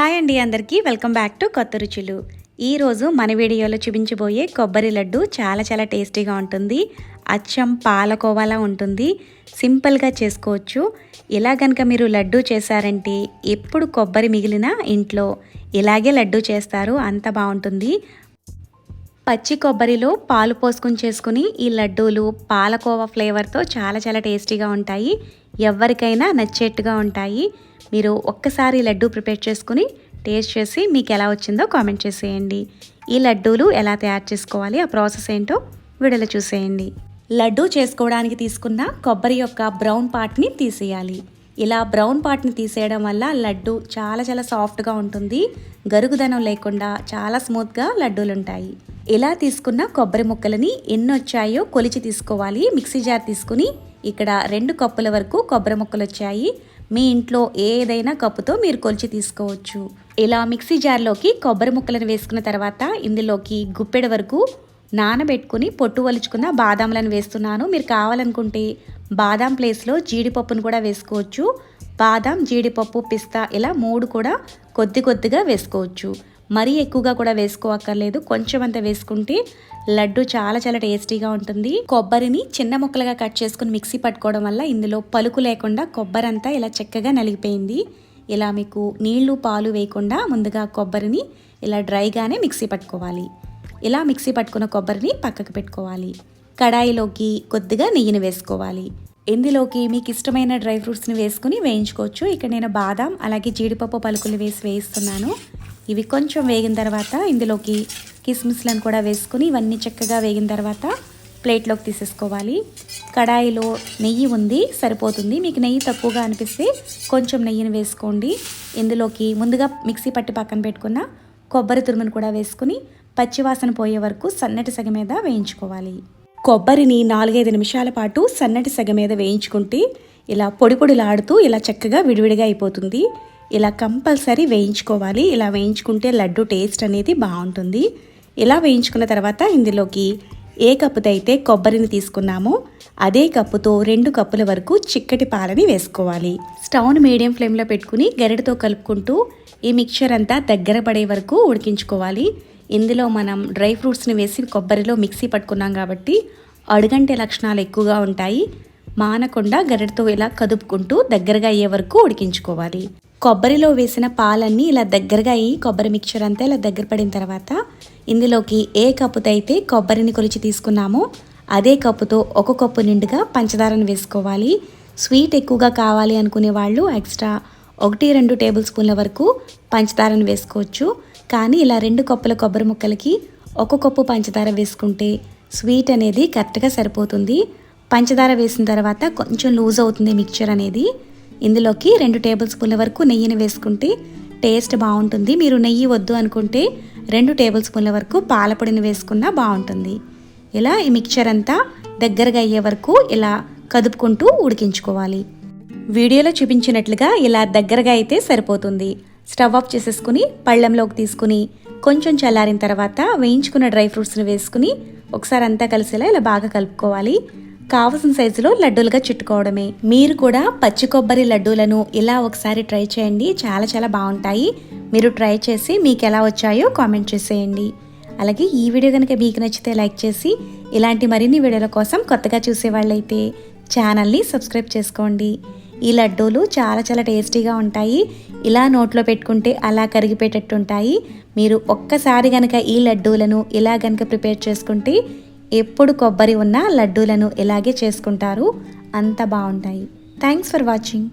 Hi అండి అందరికీ. Welcome back to కొత్త రుచులు. ఈరోజు మన వీడియోలో చూపించబోయే కొబ్బరి లడ్డు చాలా చాలా టేస్టీగా ఉంటుంది. అచ్చం పాలకోవాలా ఉంటుంది. సింపుల్గా చేసుకోవచ్చు. ఇలా కనుక మీరు లడ్డు చేశారంటే ఎప్పుడు కొబ్బరి మిగిలిన ఇంట్లో ఇలాగే లడ్డు చేస్తారు. అంత బాగుంటుంది. పచ్చి కొబ్బరిలో పాలు పోసుకొని చేసుకుని ఈ లడ్డూలు పాలకోవా ఫ్లేవర్తో చాలా చాలా టేస్టీగా ఉంటాయి. ఎవరికైనా నచ్చేట్టుగా ఉంటాయి. మీరు ఒక్కసారి లడ్డు ప్రిపేర్ చేసుకుని టేస్ట్ చేసి మీకు ఎలా వచ్చిందో కామెంట్ చేసేయండి. ఈ లడ్డూలు ఎలా తయారు చేసుకోవాలి ఆ ప్రాసెస్ ఏంటో వీడియోలో చూసేయండి. లడ్డు చేసుకోవడానికి తీసుకున్న కొబ్బరి యొక్క బ్రౌన్ పార్ట్ని తీసేయాలి. ఇలా బ్రౌన్ పార్ట్ని తీసేయడం వల్ల లడ్డు చాలా చాలా సాఫ్ట్గా ఉంటుంది. గరుగుదనం లేకుండా చాలా స్మూత్గా లడ్డూలు ఉంటాయి. ఇలా తీసుకున్న కొబ్బరి ముక్కలని ఎన్ని వచ్చాయో కొలిచి తీసుకోవాలి. మిక్సీ జార్ తీసుకుని ఇక్కడ రెండు కప్పుల వరకు కొబ్బరి ముక్కలు వచ్చాయి. మీ ఇంట్లో ఏదైనా కప్పుతో మీరు కొలిచి తీసుకోవచ్చు. ఇలా మిక్సీ జార్లోకి కొబ్బరి ముక్కలను వేసుకున్న తర్వాత ఇందులోకి గుప్పెడ వరకు నానబెట్టుకుని పొట్టు వలుచుకున్న బాదాంలను వేస్తున్నాను. మీరు కావాలనుకుంటే బాదాం ప్లేస్లో జీడిపప్పును కూడా వేసుకోవచ్చు. బాదాం జీడిపప్పు పిస్తా ఇలా మూడు కూడా కొద్ది కొద్దిగా వేసుకోవచ్చు. మరీ ఎక్కువగా కూడా వేసుకోవక్కర్లేదు కొంచెం అంత వేసుకుంటే లడ్డు చాలా చాలా టేస్టీగా ఉంటుంది. కొబ్బరిని చిన్న ముక్కలుగా కట్ చేసుకుని మిక్సీ పట్టుకోవడం వల్ల ఇందులో పలుకు లేకుండా కొబ్బరి అంతా ఇలా చక్కగా నలిగిపోయింది. ఇలా మీకు నీళ్ళు పాలు వేయకుండా ముందుగా కొబ్బరిని ఇలా డ్రైగానే మిక్సీ పట్టుకోవాలి. ఇలా మిక్సీ పట్టుకున్న కొబ్బరిని పక్కకు పెట్టుకోవాలి. కడాయిలోకి కొద్దిగా నెయ్యిని వేసుకోవాలి. ఇందులోకి మీకు ఇష్టమైన డ్రై ఫ్రూట్స్ని వేసుకుని వేయించుకోవచ్చు. ఇక్కడ నేను బాదం అలాగే జీడిపప్పు పలుకులు వేసి వేయిస్తున్నాను. ఇవి కొంచెం వేగిన తర్వాత ఇందులోకి కిస్మిస్లను కూడా వేసుకుని ఇవన్నీ చక్కగా వేగిన తర్వాత ప్లేట్లోకి తీసేసుకోవాలి. కడాయిలో నెయ్యి ఉంది సరిపోతుంది. మీకు నెయ్యి తక్కువగా అనిపిస్తే కొంచెం నెయ్యిని వేసుకోండి. ఇందులోకి ముందుగా మిక్సీ పట్టి పక్కన పెట్టుకున్న కొబ్బరి తురుమును కూడా వేసుకుని పచ్చివాసన పోయే వరకు సన్నటి సగ మీద వేయించుకోవాలి. కొబ్బరిని నాలుగైదు నిమిషాల పాటు సన్నటి సగ మీద వేయించుకుంటే ఇలా పొడి పొడిలాడుతూ ఇలా చక్కగా విడివిడిగా అయిపోతుంది. ఇలా కంపల్సరీ వేయించుకోవాలి. ఇలా వేయించుకుంటే లడ్డు టేస్ట్ అనేది బాగుంటుంది. ఇలా వేయించుకున్న తర్వాత ఇందులోకి ఏ కప్పుతో అయితే కొబ్బరిని తీసుకున్నామో అదే కప్పుతో రెండు కప్పుల వరకు చిక్కటి పాలని వేసుకోవాలి. స్టవ్ను మీడియం ఫ్లేమ్లో పెట్టుకుని గరిటతో కలుపుకుంటూ ఈ మిక్చర్ అంతా దగ్గర పడే వరకు ఉడికించుకోవాలి. ఇందులో మనం డ్రై ఫ్రూట్స్ని వేసి కొబ్బరిలో మిక్సీ పట్టుకున్నాం కాబట్టి అడుగంటే లక్షణాలు ఎక్కువగా ఉంటాయి. మానకుండా గరిటతో ఇలా కదుపుకుంటూ దగ్గరగా అయ్యే వరకు ఉడికించుకోవాలి. కొబ్బరిలో వేసిన పాలన్నీ ఇలా దగ్గరగా అయ్యి కొబ్బరి మిక్చర్ అంతా ఇలా దగ్గర పడిన తర్వాత ఇందులోకి ఏ కప్పుతో అయితే కొబ్బరిని కొలిచి తీసుకున్నామో అదే కప్పుతో ఒక కప్పు నిండుగా పంచదారను వేసుకోవాలి. స్వీట్ ఎక్కువగా కావాలి అనుకునే వాళ్ళు ఎక్స్ట్రా ఒకటి రెండు టేబుల్ స్పూన్ల వరకు పంచదారను వేసుకోవచ్చు. కానీ ఇలా రెండు కప్పుల కొబ్బరి ముక్కలకి ఒక కప్పు పంచదార వేసుకుంటే స్వీట్ అనేది కరెక్ట్గా సరిపోతుంది. పంచదార వేసిన తర్వాత కొంచెం లూజ్ అవుతుంది మిక్చర్ అనేది. ఇందులోకి రెండు టేబుల్ స్పూన్ల వరకు నెయ్యిని వేసుకుంటే టేస్ట్ బాగుంటుంది. మీరు నెయ్యి వద్దు అనుకుంటే రెండు టేబుల్ స్పూన్ల వరకు పాలపొడిని వేసుకున్నా బాగుంటుంది. ఇలా ఈ మిక్చర్ అంతా దగ్గరగా అయ్యే వరకు ఇలా కదుపుకుంటూ ఉడికించుకోవాలి. వీడియోలో చూపించినట్లుగా ఇలా దగ్గరగా అయితే సరిపోతుంది. స్టవ్ ఆఫ్ చేసేసుకుని పళ్ళెంలోకి తీసుకుని కొంచెం చల్లారిన తర్వాత వేయించుకున్న డ్రై ఫ్రూట్స్ని వేసుకుని ఒకసారి అంతా కలిసేలా ఇలా బాగా కలుపుకోవాలి. కావలసిన సైజులో లడ్డూలుగా చుట్టుకోవడమే. మీరు కూడా పచ్చి కొబ్బరి లడ్డూలను ఇలా ఒకసారి ట్రై చేయండి. చాలా చాలా బాగుంటాయి. మీరు ట్రై చేసి మీకు ఎలా వచ్చాయో కామెంట్ చేసేయండి. అలాగే ఈ వీడియో కనుక మీకు నచ్చితే లైక్ చేసి ఇలాంటి మరిన్ని వీడియోల కోసం కొత్తగా చూసేవాళ్ళైతే ఛానల్ని సబ్స్క్రైబ్ చేసుకోండి. ఈ లడ్డూలు చాలా చాలా టేస్టీగా ఉంటాయి. ఇలా నోట్లో పెట్టుకుంటే అలా కరిగిపోయేటట్టు ఉంటాయి మీరు ఒక్కసారి కనుక ఈ లడ్డూలను ఇలా కనుక ప్రిపేర్ చేసుకుంటే ఎప్పుడు కొబ్బరి ఉన్న లడ్డూలను ఇలాగే చేసుకుంటారు. అంత బాగుంటాయి. Thanks for watching